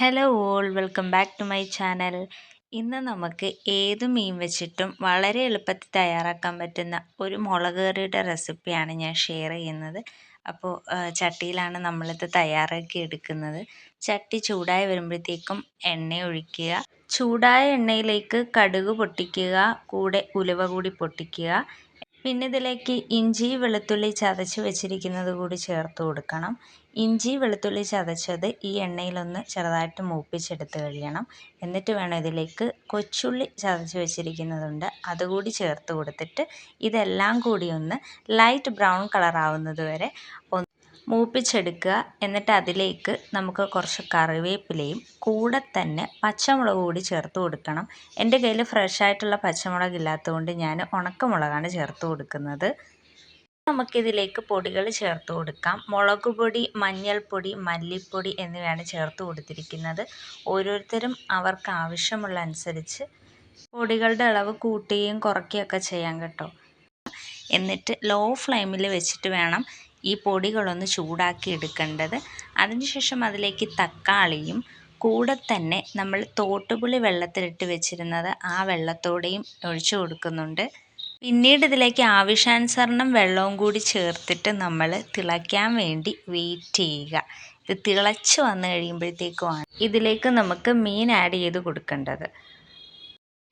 Hello all welcome back to my channel ഇന്ന് നമുക്ക് ഏത് മീൻ വെച്ചിട്ടും വളരെ എളുപ്പത്തിൽ തയ്യാറാക്കാൻ പറ്റുന്ന ഒരു മുളക് കറിയുടെ റെസിപ്പിയാണ് ഞാൻ ഷെയർ ചെയ്യുന്നത്. അപ്പോൾ ചട്ടിയിലാണ് നമ്മളിത് തയ്യാറാക്കി എടുക്കുന്നത്. ചട്ടി ചൂടായി വരുമ്പോഴത്തേക്കും എണ്ണ ഒഴിക്കുക. ചൂടായ എണ്ണയിലേക്ക് കടുക് പൊട്ടിക്കുക കൂടെ ഉലുവ കൂടി പൊട്ടിക്കുക. പിന്നെ ഇതിലേക്ക് ഇഞ്ചി വെളുത്തുള്ളി ചതച്ച് വെച്ചിരിക്കുന്നത് കൂടി ചേർത്ത് കൊടുക്കണം. ഇഞ്ചി വെളുത്തുള്ളി ചതച്ചത് ഈ എണ്ണയിലൊന്ന് ചെറുതായിട്ട് മൂപ്പിച്ചെടുത്ത് കഴിയണം. എന്നിട്ട് വേണം ഇതിലേക്ക് കൊച്ചുള്ളി ചതച്ച് വെച്ചിരിക്കുന്നതുണ്ട് അതുകൂടി ചേർത്ത് കൊടുത്തിട്ട് ഇതെല്ലാം കൂടി ഒന്ന് ലൈറ്റ് ബ്രൗൺ കളറാവുന്നത് വരെ മൂപ്പിച്ചെടുക്കുക. എന്നിട്ട് അതിലേക്ക് നമുക്ക് കുറച്ച് കറിവേപ്പിലയും കൂടെ തന്നെ പച്ചമുളക് കൂടി ചേർത്ത് കൊടുക്കണം. എന്റെ കയ്യിൽ ഫ്രഷ് ആയിട്ടുള്ള പച്ചമുളക് ഇല്ലാത്തതുകൊണ്ട് ഞാൻ ഉണക്കമുളകാണ് ചേർത്ത് കൊടുക്കുന്നത്. നമുക്കിതിലേക്ക് പൊടികൾ ചേർത്ത് കൊടുക്കാം. മുളക് പൊടി മഞ്ഞൾപ്പൊടി മല്ലിപ്പൊടി എന്നിവയാണ് ചേർത്ത് കൊടുത്തിരിക്കുന്നത്. ഓരോരുത്തരും അവർക്ക് ആവശ്യമുള്ള അനുസരിച്ച് പൊടികളുടെ അളവ് കൂട്ടുകയും കുറയ്ക്കുകയൊക്കെ ചെയ്യാം കേട്ടോ. എന്നിട്ട് ലോ ഫ്ലെയിമിൽ വെച്ചിട്ട് വേണം ഈ പൊടികളൊന്ന് ചൂടാക്കി എടുക്കേണ്ടത്. അതിനുശേഷം അതിലേക്ക് തക്കാളിയും കൂടെ തന്നെ നമ്മൾ തോട്ടുപുളി വെള്ളത്തിലിട്ട് വെച്ചിരുന്നത് ആ വെള്ളത്തോടെയും ഒഴിച്ചു കൊടുക്കുന്നുണ്ട്. പിന്നീട് ഇതിലേക്ക് ആവശ്യാനുസരണം വെള്ളവും കൂടി ചേർത്തിട്ട് നമ്മൾ തിളയ്ക്കാൻ വേണ്ടി വെയിറ്റ് ചെയ്യുക. ഇത് തിളച്ച് വന്നു കഴിയുമ്പോഴത്തേക്കുമാണ് ഇതിലേക്ക് നമുക്ക് മീൻ ആഡ് ചെയ്ത് കൊടുക്കേണ്ടത്.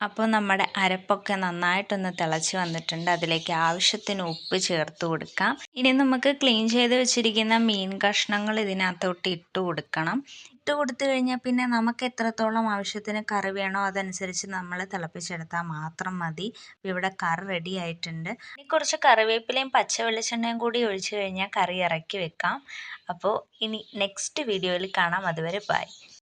അപ്പോൾ നമ്മുടെ അരപ്പൊക്കെ നന്നായിട്ടൊന്ന് തിളച്ച് വന്നിട്ടുണ്ട്. അതിലേക്ക് ആവശ്യത്തിന് ഉപ്പ് ചേർത്ത് കൊടുക്കാം. ഇനി നമുക്ക് ക്ലീൻ ചെയ്ത് വെച്ചിരിക്കുന്ന മീൻ കഷ്ണങ്ങൾ ഇതിനകത്തോട്ട് ഇട്ട് കൊടുക്കണം. ഇട്ട് കൊടുത്തു കഴിഞ്ഞാൽ പിന്നെ നമുക്ക് എത്രത്തോളം ആവശ്യത്തിന് കറി വേണോ അതനുസരിച്ച് നമ്മൾ തിളപ്പിച്ചെടുത്താൽ മാത്രം മതി. ഇവിടെ കറി റെഡി ആയിട്ടുണ്ട്. ഇനി കുറച്ച് കറിവേപ്പിലയും പച്ച വെളിച്ചെണ്ണയും കൂടി ഒഴിച്ചു കഴിഞ്ഞാൽ കറി ഇറക്കി വെക്കാം. അപ്പോൾ ഇനി നെക്സ്റ്റ് വീഡിയോയിൽ കാണാം. അതുവരെ ബൈ